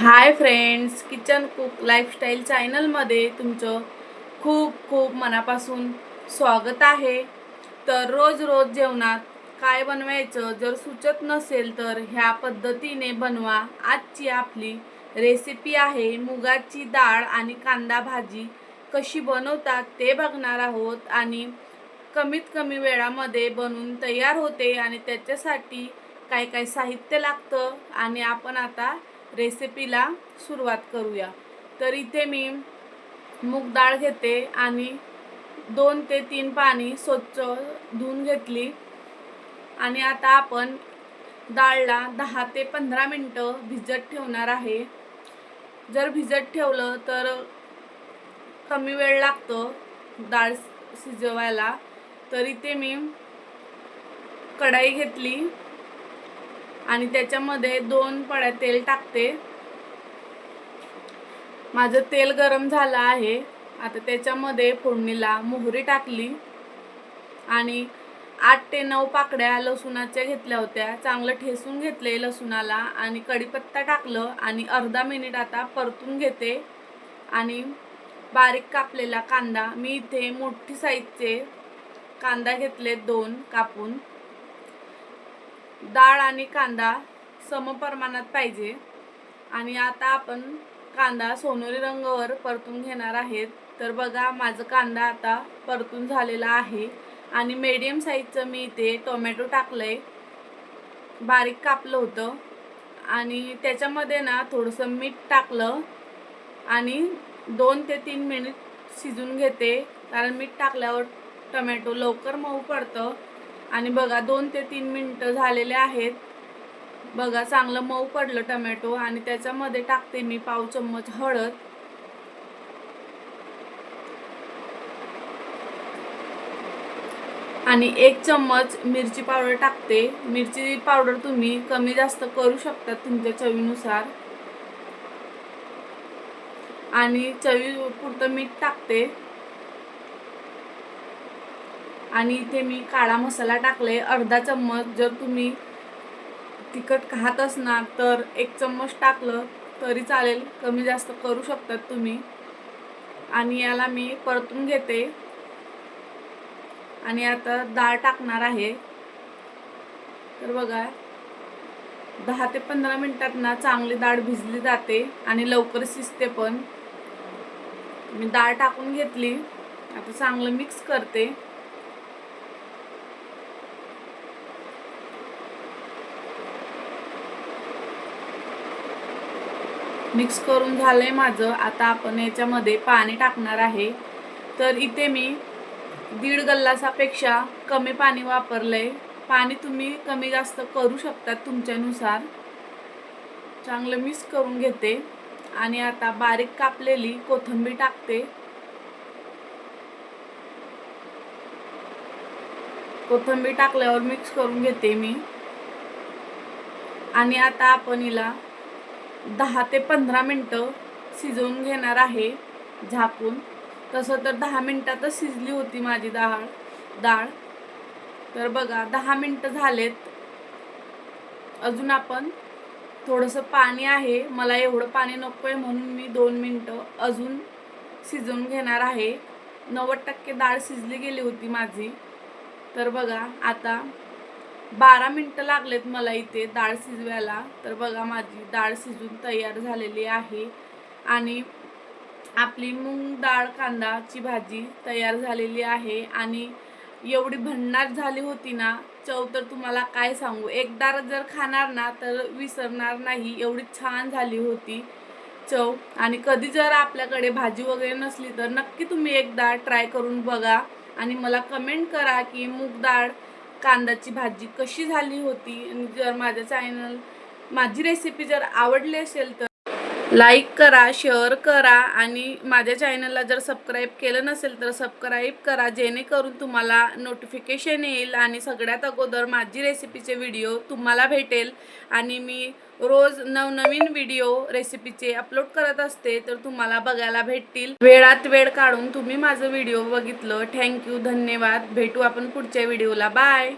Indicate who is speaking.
Speaker 1: Hi friends kitchen cook lifestyle चॅनलमध्ये तुमचं खूप खूप मनापासून स्वागत आहे. तर रोज रोज जेवणात काय बनवायचं जर सुचत नसेल तर ह्या पद्धतीने बनवा. आजची आपली रेसिपी आहे मुगाची डाळ आणि कांदा भाजी. कशी बनवतात ते बघणार आहोत आणि कमीत कमी वेळामध्ये बनवून तयार होते आणि त्याच्यासाठी काय काय साहित्य लागतं आणि आपण आता रेसिपीला सुरुवात करूया. तर इथे मी मूग डाळ घेते आणि दोन ते तीन पाणी स्वच्छ धुवून घेतली. आणि आता आपण डाळला दहा ते पंधरा मिनटं भिजत ठेवणार आहे. जर भिजत ठेवलं तर कमी वेळ लागतो डाळ शिजवायला. तर इथे मी कढाई घेतली. आणि त्याच्यामध्ये दोन पळ्या तेल टाकते. माझं तेल गरम झालं आहे. आता त्याच्यामध्ये फोडणीला मोहरी टाकली. आणि आठ ते नऊ पाकड्या लसूणाच्या घेतल्या होत्या. चांगलं ठेसून घेतले लसूणाला आणि कढीपत्ता टाकलं आणि अर्धा मिनिट आता परतून घेते. आणि बारीक कापलेला कांदा. मी इथे मोठी साईजचे कांदा घेतले दोन कापून. डाळ आणि कांदा समप्रमाणात पाहिजे. आणि आता आपण कांदा सोनेरी रंगावर परतून घेणार आहेत. तर बघा माझं कांदा आता परतून झालेला आहे. आणि मीडियम साईजचं मी इथे टोमॅटो टाकलं आहे बारीक कापलं होतं. आणि त्याच्यामध्ये ना थोडंसं मीठ टाकलं. आणि दोन ते तीन मिनिट शिजून घेते. कारण मीठ टाकल्यावर टोमॅटो लवकर मऊ पडतं. आणि बघा दोन ते तीन मिनटं झालेले आहेत. बघा चांगलं मऊ पडलं टमॅटो आणि त्याच्यामध्ये टाकते मी पाव चम्मच हळद. आणि एक चम्मच मिरची पावडर टाकते. मिरची पावडर तुम्ही कमी जास्त करू शकता तुमच्या चवीनुसार. आणि चवी पुरतं मीठ टाकते. आणि इथे मी काळा मसाला टाकले अर्धा चम्मच जर तुम्ही तिखट खात असणार तर एक चम्मच टाकलं तरी चालेल. कमी जास्त करू शकतात तुम्ही. आणि याला मी परतून घेते. आणि आता डाळ टाकणार आहे. तर बघा दहा ते पंधरा मिनटात ना चांगली डाळ भिजली जाते आणि लवकर शिजते पण. मी डाळ टाकून घेतली. आता चांगलं मिक्स करते. मिक्स करून झालं आहे माझं. आता आपण याच्यामध्ये पाणी टाकणार आहे. तर इथे मी दीड गल्लासापेक्षा कमी पाणी वापरलं आहे पाणी तुम्ही कमी जास्त करू शकता तुमच्यानुसार. चांगलं मिक्स करून घेते. आणि आता बारीक कापलेली कोथिंबीर टाकते. कोथिंबीर टाकल्यावर मिक्स करून घेते मी. आणि आता आपण हिला दहा ते पंधरा मिनटं शिजवून घेणार आहे झाकून. तसं तर दहा मिनटातच शिजली होती माझी डाळ डाळ. तर बघा दहा मिनटं झालेत. अजून आपण थोडंसं पाणी आहे. मला एवढं पाणी नको आहे म्हणून मी दोन मिनटं अजून शिजवून घेणार आहे. नव्वद टक्के डाळ शिजली गेली होती माझी. तर बघा आता बारा मिनटं लागलेत मला इथे डाळ शिजवायला. तर बघा माझी डाळ शिजून तयार झालेली आहे. आणि आपली मूग डाळ कांदाची भाजी तयार झालेली आहे. आणि एवढी भन्नाट झाली होती ना चव तर तुम्हाला काय सांगू? एकदा जर खाणार ना तर विसरणार नाही. एवढी छान झाली होती चव. आणि कधी जर आपल्याकडे भाजी वगैरे नसली तर नक्की तुम्ही एकदा ट्राय करून बघा. आणि मला कमेंट करा की मूग डाळ कांद्याची भाजी कशी झाली होती? आणि जर माझ्या चॅनल माझी रेसिपी जर आवडली असेल तर लाईक करा शेअर करा आणि माझ्या चॅनलला जर सबस्क्राईब केलं नसेल तर सबस्क्राईब करा जेणेकरून तुम्हाला नोटिफिकेशन येईल आणि सगळ्यात अगोदर माझी रेसिपीचे व्हिडिओ तुम्हाला भेटेल आणि मी रोज नवनवीन व्हिडिओ रेसिपीचे अपलोड करत असते तर तुम्हाला बघायला भेटतील. वेळात वेळ काढून तुम्ही माझं व्हिडिओ बघितलं. थँक्यू धन्यवाद. भेटू आपण पुढच्या व्हिडिओला. बाय